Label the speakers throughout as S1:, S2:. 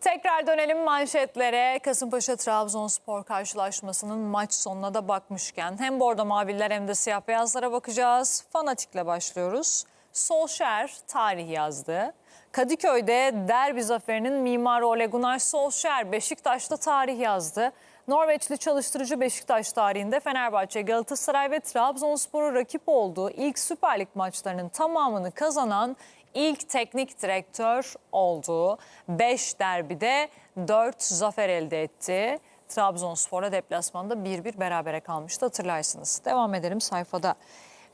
S1: Tekrar dönelim manşetlere. Kasımpaşa Trabzonspor karşılaşmasının maç sonuna da bakmışken hem bordo maviler hem de siyah beyazlara bakacağız. Fanatikle başlıyoruz. Solskjaer tarih yazdı. Kadıköy'de derbi zaferinin mimarı Ole Gunnar Solskjaer Beşiktaş'ta tarih yazdı. Norveçli çalıştırıcı Beşiktaş tarihinde Fenerbahçe, Galatasaray ve Trabzonspor'u rakip olduğu ilk Süper Lig maçlarının tamamını kazanan ilk teknik direktör oldu. 5 derbide 4 zafer elde etti. Trabzonspor'a deplasmanda 1-1 berabere kalmıştı hatırlarsınız. Devam edelim sayfada.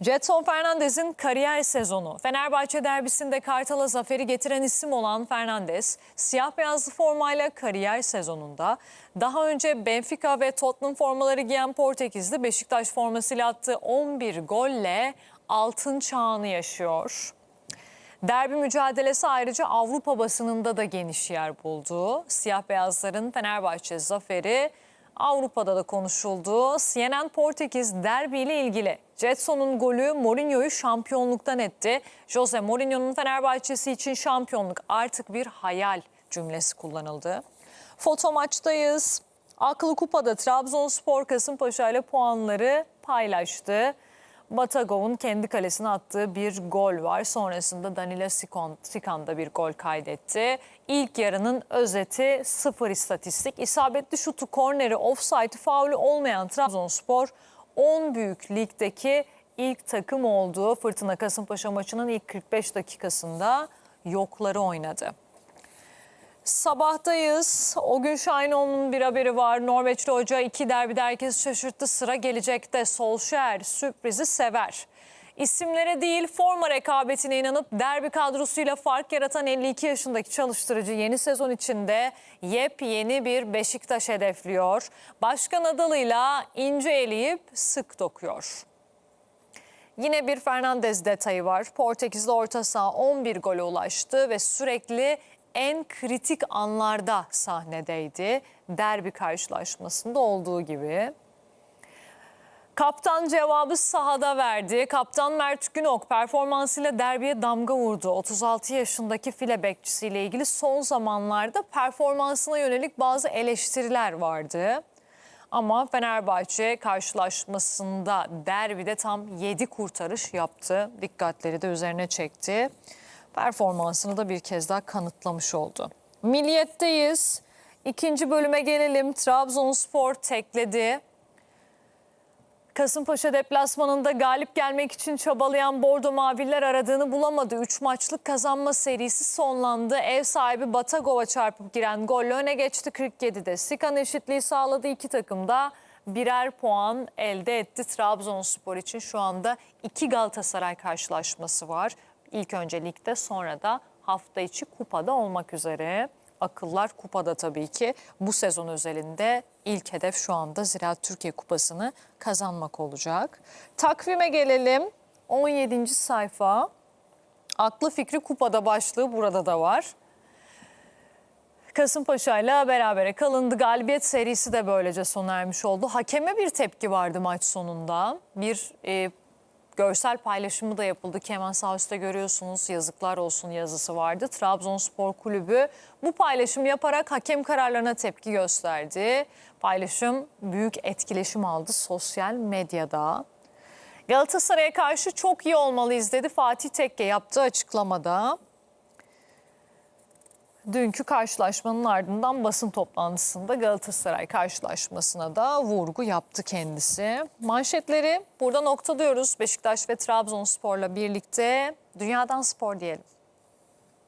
S1: Jetson Fernandez'in kariyer sezonu. Fenerbahçe derbisinde Kartal'a zaferi getiren isim olan Fernandez, siyah beyazlı formayla kariyer sezonunda daha önce Benfica ve Tottenham formaları giyen Portekizli Beşiktaş formasıyla attığı 11 golle altın çağını yaşıyor. Derbi mücadelesi ayrıca Avrupa basınında da geniş yer buldu. Siyah beyazların Fenerbahçe zaferi Avrupa'da da konuşuldu. CNN Portekiz derbiyle ilgili Jetson'un golü Mourinho'yu şampiyonluktan etti. Jose Mourinho'nun Fenerbahçesi için şampiyonluk artık bir hayal cümlesi kullanıldı. Foto maçtayız. Aklı Kupa'da Trabzonspor Kasımpaşa ile puanları paylaştı. Batagov'un kendi kalesine attığı bir gol var. Sonrasında Danilo Sikan da bir gol kaydetti. İlk yarının özeti sıfır istatistik. İsabetli şutu, korneri, offside, faulü olmayan Trabzonspor 10 büyük ligdeki ilk takım olduğu Fırtına Kasımpaşa maçının ilk 45 dakikasında yokları oynadı. Sabahtayız. O gün Şahinoğlu'nun bir haberi var. Norveçli hoca iki derbide herkesi şaşırttı. Sıra gelecekte. Solskjaer sürprizi sever. İsimlere değil forma rekabetine inanıp derbi kadrosuyla fark yaratan 52 yaşındaki çalıştırıcı yeni sezon içinde yepyeni bir Beşiktaş hedefliyor. Başkan adalıyla ince eleyip sık dokuyor. Yine bir Fernandez detayı var. Portekizli orta saha 11 gole ulaştı ve sürekli en kritik anlarda sahnedeydi. Derbi karşılaşmasında olduğu gibi. Kaptan cevabı sahada verdi. Kaptan Mert Günok performansıyla derbiye damga vurdu. 36 yaşındaki file bekçisiyle ilgili son zamanlarda performansına yönelik bazı eleştiriler vardı. Ama Fenerbahçe karşılaşmasında derbide tam 7 kurtarış yaptı. Dikkatleri de üzerine çekti. Performansını da bir kez daha kanıtlamış oldu. Milliyetteyiz. İkinci bölüme gelelim. Trabzonspor tekledi. Kasımpaşa deplasmanında galip gelmek için çabalayan Bordo Maviller aradığını bulamadı. 3 maçlık kazanma serisi sonlandı. Ev sahibi Batagov'a çarpıp giren golle öne geçti 47'de. Sikan eşitliği sağladı iki takım da birer puan elde etti. Trabzonspor için şu anda iki Galatasaray karşılaşması var. İlk önce ligde sonra da hafta içi kupada olmak üzere. Akıllar kupada tabii ki. Bu sezon özelinde ilk hedef şu anda Ziraat Türkiye Kupası'nı kazanmak olacak. Takvime gelelim. 17. sayfa. Aklı fikri kupada başlığı burada da var. Kasımpaşa ile berabere kalındı. Galibiyet serisi de böylece sona ermiş oldu. Hakeme bir tepki vardı maç sonunda. Bir e, görsel paylaşımı da yapıldı. ki hemen sağ görüyorsunuz yazıklar olsun yazısı vardı. Trabzonspor Kulübü bu paylaşım yaparak hakem kararlarına tepki gösterdi. Paylaşım büyük etkileşim aldı sosyal medyada. Galatasaray'a karşı çok iyi olmalıyız dedi Fatih Tekke yaptığı açıklamada. Dünkü karşılaşmanın ardından basın toplantısında Galatasaray karşılaşmasına da vurgu yaptı kendisi. Manşetleri burada noktalıyoruz. Beşiktaş ve Trabzonspor'la birlikte dünyadan spor diyelim.